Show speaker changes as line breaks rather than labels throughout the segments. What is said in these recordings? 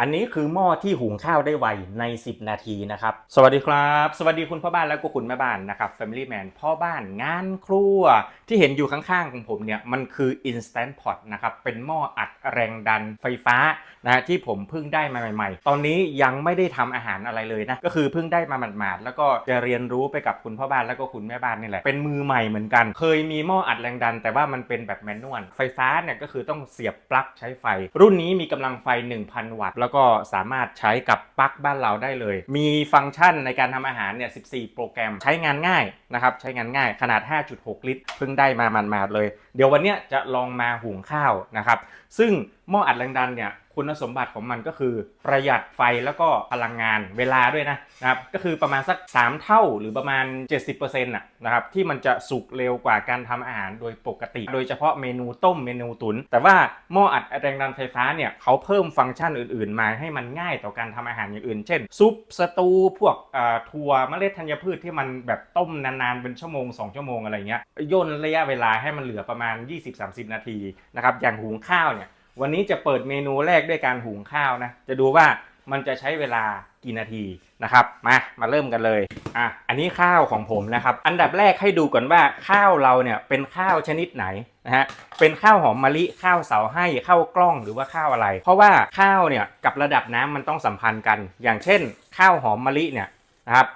อันนี้คือหม้อที่หุงข้าวได้ไวใน 10 นาทีนะครับ สวัสดีครับ สวัสดีคุณพ่อบ้านและก็คุณแม่บ้านนะครับ Family Man พ่อบ้านงานครัว ที่เห็นอยู่ข้างๆของผมเนี่ย มันคือ Instant Pot นะครับ เป็นหม้ออัดแรงดันไฟฟ้านะฮะที่ผมเพิ่งได้มาใหม่ๆ ตอนนี้ยังไม่ได้ทำอาหารอะไรเลยนะ ก็คือเพิ่งได้มาหมาดๆ แล้วก็จะเรียนรู้ไปกับคุณพ่อบ้านแล้วก็คุณแม่บ้านนี่แหละ เป็นมือใหม่เหมือนกัน เคยมีหม้ออัดแรงดัน แต่ว่ามันเป็นแบบแมนนวล ไฟฟ้าเนี่ยก็คือต้องเสียบปลั๊กใช้ไฟ รุ่นนี้มีกำลังไฟ 1,000 วัตต์แล้วก็สามารถใช้กับปลั๊กบ้านเราได้เลย มีฟังก์ชันในการทำอาหารเนี่ย 14 โปรแกรมใช้งานง่ายนะครับ ใช้งานง่ายขนาด 5.6 ลิตร เพิ่งได้มามันมาดๆเลย เดี๋ยววันเนี้ยจะลองมาหุงข้าวนะครับ ซึ่งหม้ออัดแรงดันเนี่ย คุณสมบัติของมันก็คือประหยัดไฟแล้วก็พลังงานเวลาด้วยนะนะครับก็คือประมาณสัก 3 เท่าหรือประมาณ 70%นะนะครับที่มันจะสุกเร็วกว่าการทำอาหารโดยปกติ โดยเฉพาะเมนูต้มเมนูตุน แต่ว่าหม้ออัดแรงดันไฟฟ้าเนี่ยเขาเพิ่มฟังก์ชันอื่น ๆ มาให้มันง่ายต่อการทำอาหารอย่างอื่น เช่น ซุปสตูพวกอ่าถั่วเมล็ดธัญพืชที่มันแบบต้มนานๆเป็นชั่วโมง 2 ชั่วโมงอะไรเงี้ยย่นระยะเวลาให้มันเหลือประมาณ 20-30 นาทีนะครับอย่างหุงข้าวเนี่ย วันนี้จะเปิดเมนูแรกด้วยการหุงข้าวนะ จะดูว่ามันจะใช้เวลากี่นาทีนะครับ มา มาเริ่มกันเลย อะ อันนี้ข้าวของผมนะครับ อันดับแรกให้ดูก่อนว่าข้าวเราเนี่ยเป็นข้าวชนิดไหนนะฮะ เป็นข้าวหอมมะลิ ข้าวเสาให้ ข้าวกล้องหรือว่าข้าวอะไร เพราะว่าข้าวเนี่ยกับระดับน้ำมันต้องสัมพันธ์กัน อย่างเช่น ข้าวหอมมะลิเนี่ยนะครับ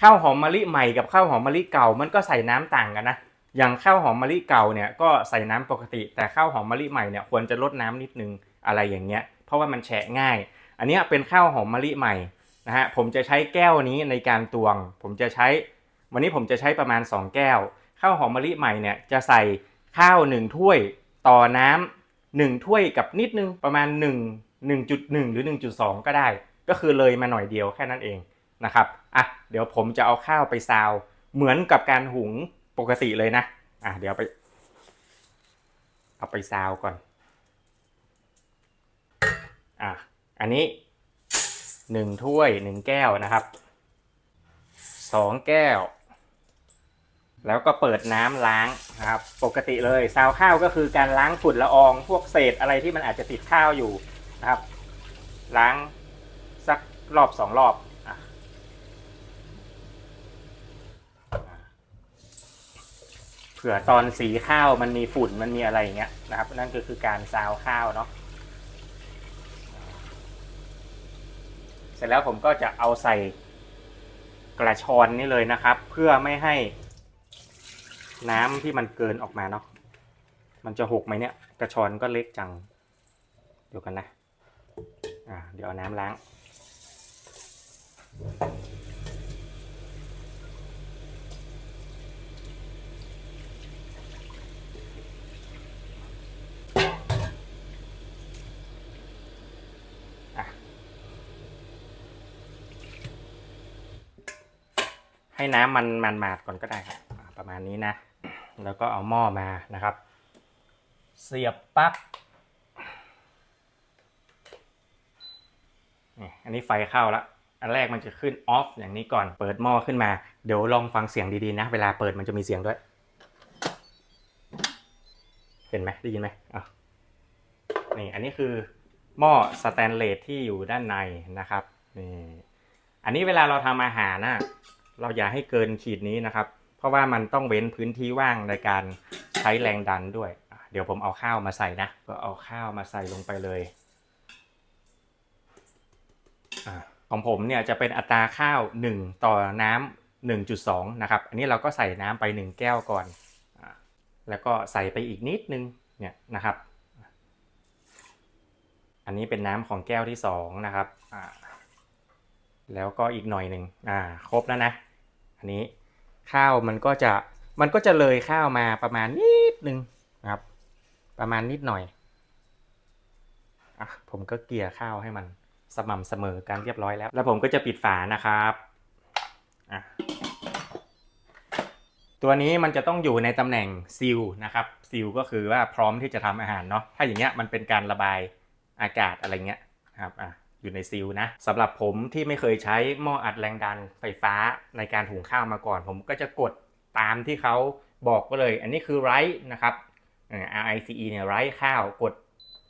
ข้าวหอมมะลิใหม่กับข้าวหอมมะลิเก่ามันก็ใส่น้ำต่างกันนะ อย่างข้าวหอมมะลิเก่าเนี่ยก็ใส่น้ำปกติ แต่ข้าวหอมมะลิใหม่เนี่ยควรจะลดน้ำนิดนึงอะไรอย่างเงี้ย เพราะว่ามันแฉะง่าย อันนี้เป็นข้าวหอมมะลิใหม่นะฮะผมจะใช้แก้วนี้ในการตวง ผมจะใช้ วันนี้ผมจะใช้ประมาณ 2 แก้ว ข้าวหอมมะลิใหม่เนี่ยจะใส่ข้าว1ถ้วยต่อน้ำ1ถ้วยกับนิดนึงประมาณ 1 1.1 หรือ 1.2 ก็ได้ ก็คือเลยมาหน่อยเดียวแค่นั้นเองนะครับอะเดี๋ยวผมจะเอาข้าวไปซาว เหมือนกับการหุง ปกติเลยนะ อะเดี๋ยวไป เอาไปซาวก่อน อะอันนี้หนึ่งถ้วยหนึ่งแก้วนะครับสองแก้ว แล้วก็เปิดน้ำล้างนะครับ ปกติเลยซาวข้าวก็คือการล้างฝุ่นละออง พวกเศษอะไรที่มันอาจจะติดข้าวอยู่นะครับ ล้างสักรอบสองรอบอะ เผื่อตอนสีข้าวมันมีฝุ่นมันมีอะไรอย่างเงี้ยนะครับ นั่นก็คือการซาวข้าวเนาะเสร็จแล้วผมก็จะเอาใส่กระชอนนี่เลยนะครับ เพื่อไม่ให้น้ำที่มันเกินออกมาเนาะมันจะหกไหมเนี่ย กระชอนก็เล็กจังเดี๋ยวกันนะอ่าเดี๋ยวเอาน้ำล้าง ให้น้ำมันมันมาดก่อนก็ได้ครับประมาณนี้นะ แล้วก็เอาหม้อมานะครับ เสียบปลั๊กนี่อันนี้ไฟเข้าแล้วอันแรกมันจะขึ้นออฟอย่างนี้ก่อนเปิดหม้อขึ้นมา เดี๋ยวลองฟังเสียงดีๆนะ เวลาเปิดมันจะมีเสียงด้วย เห็นไหมได้ยินไหมอะนี่อันนี้คือหม้อสแตนเลสที่อยู่ด้านในนะครับนี่อันนี้เวลาเราทำอาหารนะ เราอย่าให้เกินขีดนี้นะครับ เพราะว่ามันต้องเว้นพื้นที่ว่างในการใช้แรงดันด้วย เดี๋ยวผมเอาข้าวมาใส่นะ ก็เอาข้าวมาใส่ลงไปเลยอของผมเนี่ยจะเป็นอัตราข้าว 1 ต่อน้ำ1.2 นะครับ อันนี้เราก็ใส่น้ำไป 1 แก้วก่อนอแล้วก็ใส่ไปอีกนิดนึงเนี่ยนะครับ อันนี้เป็นน้ำของแก้วที่ 2 นะครับ แล้วก็อีกหน่อยหนึ่งอ่า ครบแล้วนะ อันนี้ข้าวมันก็จะมันก็จะเลยข้าวมาประมาณนิดนึงนะครับ ประมาณนิดหน่อยอะผมก็เกลี่ยข้าวให้มันสม่ำเสมอกันเรียบร้อยแล้ว แล้วผมก็จะปิดฝานะครับอะตัวนี้มันจะต้องอยู่ในตำแหน่งซีลนะครับซีลก็คือว่าพร้อมที่จะทำอาหารเนาะถ้าอย่างเงี้ยมันเป็นการระบายอากาศอะไรเงี้ยครับอะ อยู่ในซีลนะสำหรับผมที่ไม่เคยใช้หม้ออัดแรงดันไฟฟ้าในการหุงข้าวมาก่อน ผมก็จะกดตามที่เขาบอกก็เลย อันนี้คือไรนะครับ RICE เนี่ยไรข้าวกด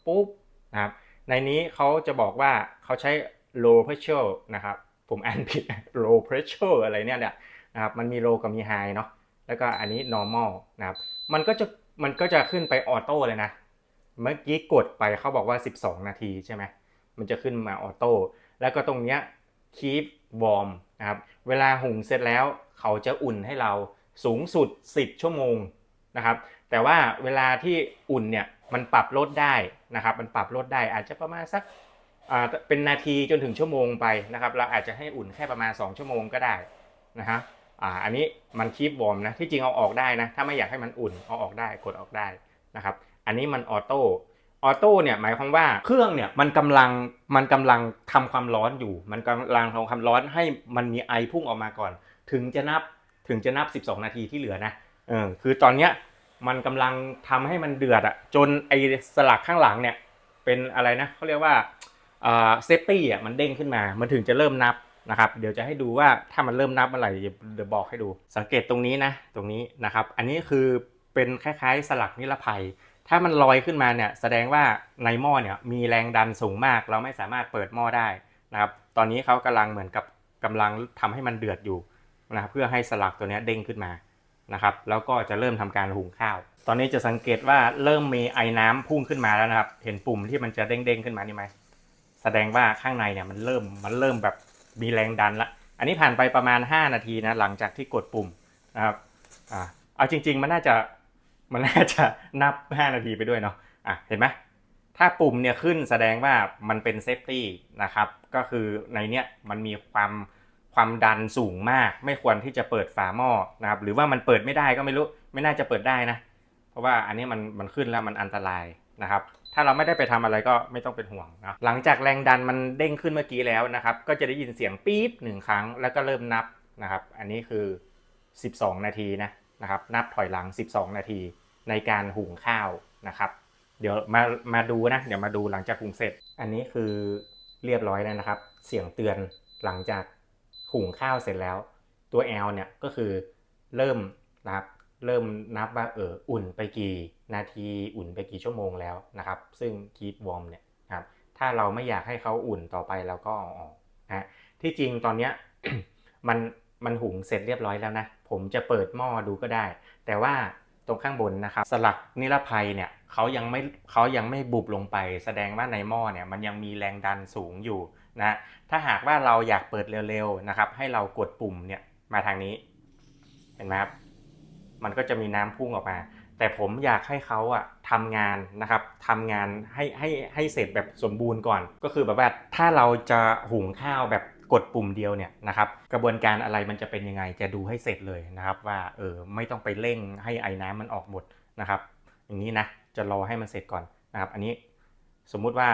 ปุ๊บนะครับในนี้เขาจะบอกว่าเขาใช้ low pressure นะครับ ผมอ่านผิด low pressure อะไรเนี่ยเนี่ยนะครับมันมี low กับมี high เนาะแล้วก็อันนี้ normal นะครับมันก็จะมันก็จะขึ้นไปออโต้เลยนะ เมื่อกี้กดไปเขาบอกว่า 12 นาทีใช่ไหม มันจะขึ้นมาออโต้แล้วก็ตรงเนี้ย keep warm นะครับเวลาหุงเสร็จแล้วเขาจะอุ่นให้เราสูงสุด 10 ชั่วโมงนะครับ แต่ว่าเวลาที่อุ่นเนี่ยมันปรับลดได้นะครับ มันปรับลดได้อาจจะประมาณสักเป็นนาทีจนถึงชั่วโมงไปนะครับ เราอาจจะให้อุ่นแค่ประมาณ 2 ชั่วโมงก็ได้นะฮะอันนี้มันคีบวอร์มนะที่จริงเอาออกได้นะถ้าไม่อยากให้มันอุ่นเอาออกได้กดออกได้นะครับ อันนี้มันออโต้ ออโต้เนี่ยหมายความว่าเครื่องเนี่ยมันกำลังมันกำลังทำความร้อนอยู่ มันกำลังทำความร้อนให้มันมีไอพุ่งออกมาก่อน ถึงจะนับถึงจะนับ 12 นาทีที่เหลือนะเออคือตอนเนี้ยมันกำลังทำให้มันเดือดอะจนไอสลักข้างหลังเนี่ยเป็นอะไรนะเขาเรียกว่าอ่าเซฟตี้อะมันเด้งขึ้นมา มันถึงจะเริ่มนับนะครับเดี๋ยวจะให้ดูว่าถ้ามันเริ่มนับเมื่อไหร่เดี๋ยวเดี๋ยวบอกให้ดู สังเกตตรงนี้นะตรงนี้นะครับ อันนี้คือเป็นคล้ายๆสลักนิรภัย ถ้ามันลอยขึ้นมาเนี่ยแสดงว่าในหม้อเนี่ยมีแรงดันสูงมาก เราไม่สามารถเปิดหม้อได้นะครับ ตอนนี้เขากำลังเหมือนกับกำลังทำให้มันเดือดอยู่นะครับเพื่อให้สลักตัวนี้เด้งขึ้นมานะครับ แล้วก็จะเริ่มทำการหุงข้าว ตอนนี้จะสังเกตว่าเริ่มมีไอ้น้ำพุ่งขึ้นมาแล้วนะครับ เห็นปุ่มที่มันจะเด้งๆขึ้นมานี่ไหมแสดงว่าข้างในเนี่ยมันเริ่มมันเริ่มแบบมีแรงดันละ อันนี้ผ่านไปประมาณ 5 นาทีนะหลังจากที่กดปุ่มนะครับอ่าเอาจริง ๆ มันน่าจะ มันน่าจะนับ 5 นาทีไปด้วยเนาะอะเห็นไหมถ้าปุ่มเนี่ยขึ้นแสดงว่ามันเป็นเซฟตี้นะครับก็คือในเนี้ยมันมีความความดันสูงมาก ไม่ควรที่จะเปิดฝาหม้อนะครับหรือว่ามันเปิดไม่ได้ก็ไม่รู้ไม่น่าจะเปิดได้นะ เพราะว่าอันนี้มันมันขึ้นแล้วมันอันตรายนะครับถ้าเราไม่ได้ไปทำอะไรก็ไม่ต้องเป็นห่วงนะหลังจากแรงดันมันเด้งขึ้นเมื่อกี้แล้วนะครับ ก็จะได้ยินเสียงปี๊บหนึ่งครั้งแล้วก็เริ่มนับนะครับ อันนี้คือ 12 นาทีนะ นะครับนับถอยหลัง 12 นาทีในการหุงข้าวนะครับ เดี๋ยวมามาดูนะ เดี๋ยวมาดูหลังจากหุงเสร็จ อันนี้คือเรียบร้อยแล้วนะครับ เสียงเตือนหลังจากหุงข้าวเสร็จแล้ว ตัว L เนี่ยก็คือเริ่มนะครับเริ่มนับว่าเอออุ่นไปกี่นาทีอุ่นไปกี่ชั่วโมงแล้วนะครับ ซึ่ง keep warm เนี่ยนะครับถ้าเราไม่อยากให้เขาอุ่นต่อไปเราก็เอาออกนะที่จริงตอนเนี้ยมัน มันหุงเสร็จเรียบร้อยแล้วนะ ผมจะเปิดหม้อดูก็ได้ แต่ว่าตรงข้างบนนะครับ สลักนิรภัยเนี่ยเขายังไม่เขายังไม่บุบลงไป แสดงว่าในหม้อเนี่ยมันยังมีแรงดันสูงอยู่นะถ้าหากว่าเราอยากเปิดเร็วๆนะครับ ให้เรากดปุ่มเนี่ยมาทางนี้เห็นไหมครับมันก็จะมีน้ำพุ่งออกมา แต่ผมอยากให้เขาอะทำงานนะครับทำงานให้ให้ให้เสร็จแบบสมบูรณ์ก่อน ก็คือแบบว่าถ้าเราจะหุงข้าวแบบ กดปุ่มเดียวเนี่ยนะครับกระบวนการอะไรมันจะเป็นยังไงจะดูให้เสร็จเลยนะครับ ว่าเออไม่ต้องไปเร่งให้ไอ้น้ำมันออกหมดนะครับ อย่างนี้นะจะรอให้มันเสร็จก่อนนะครับ อันนี้สมมุติว่า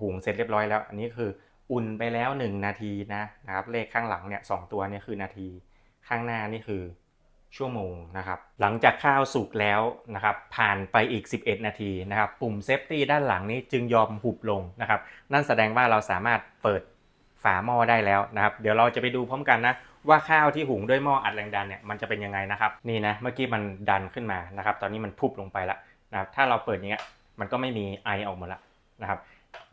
หุงเสร็จเรียบร้อยแล้ว อันนี้คืออุ่นไปแล้ว 1 นาทีนะนะครับเลขข้างหลังเนี่ยสตัวเนี่ยคือนาทีข้างหน้านี่คือชั่วโมงนะครับ หลังจากข้าวสุกแล้วนะครับ ผ่านไปอีก 11 นาทีนะครับ ปุ่มเซฟตี้ด้านหลังนี้จึงยอมหุบลงนะครับ นั่นแสดงว่าเราสามารถเปิด ฝาหม้อได้แล้วนะครับ เดี๋ยวเราจะไปดูพร้อมกันนะว่าข้าวที่หุงด้วยหม้ออัดแรงดันเนี่ยมันจะเป็นยังไงนะครับนี่นะเมื่อกี้มันดันขึ้นมานะครับ ตอนนี้มันพุบลงไปแล้วนะครับถ้าเราเปิดอย่างเงี้ยมันก็ไม่มีไอออกมาละนะครับ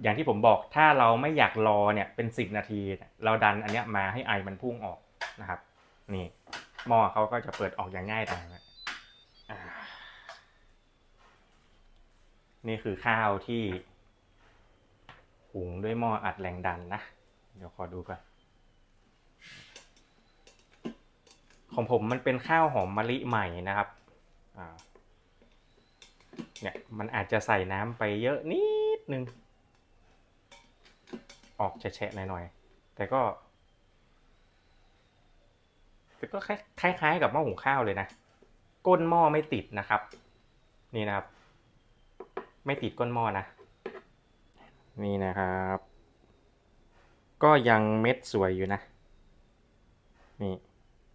อย่างที่ผมบอกถ้าเราไม่อยากรอเนี่ยเป็น 10 นาที เราดันอันเนี้ยมาให้ไอมันพุ่งออกนะครับ นี่หม้อเขาก็จะเปิดออกอย่างง่ายดายนะนี่คือข้าวที่หุงด้วยหม้ออัดแรงดันนะ ดี๋ยวขอดูก่อนของผมมันเป็นข้าวหอมมะลิใหม่นะครับเนี่ยมันอาจจะใส่น้ำไปเยอะนิดนึง ออกแฉะๆหน่อยๆ แต่ก็แต่ก็คล้ายๆ กับหม้อหุงข้าวเลยนะ ก้นหม้อไม่ติดนะครับ นี่นะครับ ไม่ติดก้นหม้อนะ นี่นะครับ ก็ยังเม็ดสวยอยู่นะ นี่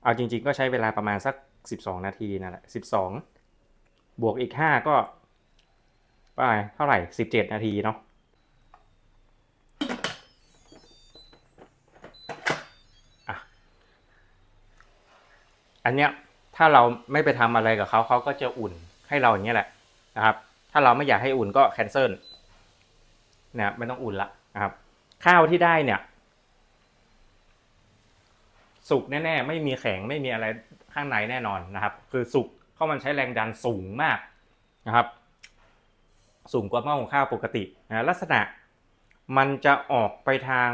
เอาจริง ๆ ก็ใช้เวลาประมาณสัก 12 นาทีนั่นแหละ 12 บวกอีก 5 ก็ไปเท่าไหร่ 17 นาทีเนาะอันเนี้ยถ้าเราไม่ไปทำอะไรกับเขาเขาก็จะอุ่นให้เราอย่างเงี้ยแหละนะครับ ถ้าเราไม่อยากให้อุ่นก็แคนเซิลเนี่ยไม่ต้องอุ่นละนะครับ ข้าวที่ได้เนี่ย สุกแน่ๆ ไม่มีแข็งไม่มีอะไรข้างในแน่นอนนะครับ คือสุกเพราะมันใช้แรงดันสูงมากนะครับ สูงกว่าหม้อหุงข้าวปกตินะลักษณะมันจะออกไปทาง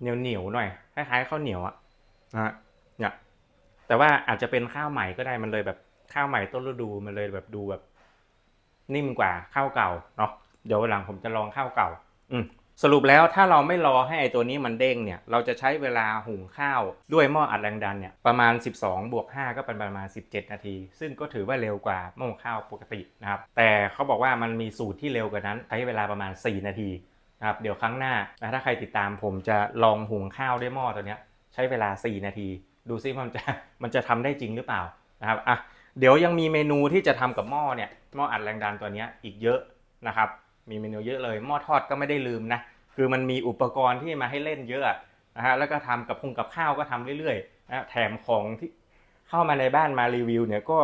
เหนียวเหนียวๆหน่อยคล้ายๆข้าวเหนียวอะนะฮะเนี่ยแต่ว่าอาจจะเป็นข้าวใหม่ก็ได้มันเลยแบบข้าวใหม่ต้นฤดูมันเลยแบบดูแบบนิ่มกว่าข้าวเก่าเนาะเดี๋ยววันหลังผมจะลองข้าวเก่า อืม สรุปแล้วถ้าเราไม่รอให้ไอตัวนี้มันเด้งเนี่ย เราจะใช้เวลาหุงข้าวด้วยหม้ออัดแรงดันเนี่ยประมาณ 12 บวก 5 ก็เป็นประมาณ 17 นาที ซึ่งก็ถือว่าเร็วกว่าหม้อข้าวปกตินะครับ แต่เขาบอกว่ามันมีสูตรที่เร็วกว่านั้น ใช้เวลาประมาณ 4 นาทีนะครับ เดี๋ยวครั้งหน้านะถ้าใครติดตามผมจะลองหุงข้าวด้วยหม้อตัวนี้ใช้เวลา 4 นาที ดูซิมันจะมันจะทำได้จริงหรือเปล่านะครับอะเดี๋ยวยังมีเมนูที่จะทำกับหม้อเนี่ยหม้ออัดแรงดันตัวนี้อีกเยอะนะครับ มีเมนูเยอะเลย หม้อทอดก็ไม่ได้ลืมนะ คือมันมีอุปกรณ์ที่มาให้เล่นเยอะนะฮะ แล้วก็ทำกับพุงกับข้าวก็ทำเรื่อยๆนะแถมของที่เข้ามาในบ้านมารีวิวเนี่ยก็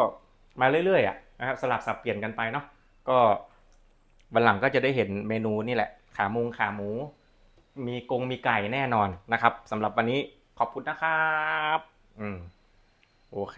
มาเรื่อยๆอะนะครับสลับสับเปลี่ยนกันไปเนาะ ก็วันหลังก็จะได้เห็นเมนูนี่แหละ ขามุงขาหมู มีกงมีไก่แน่นอนนะครับสำหรับวันนี้ขอบคุณนะครับ อืม โอเค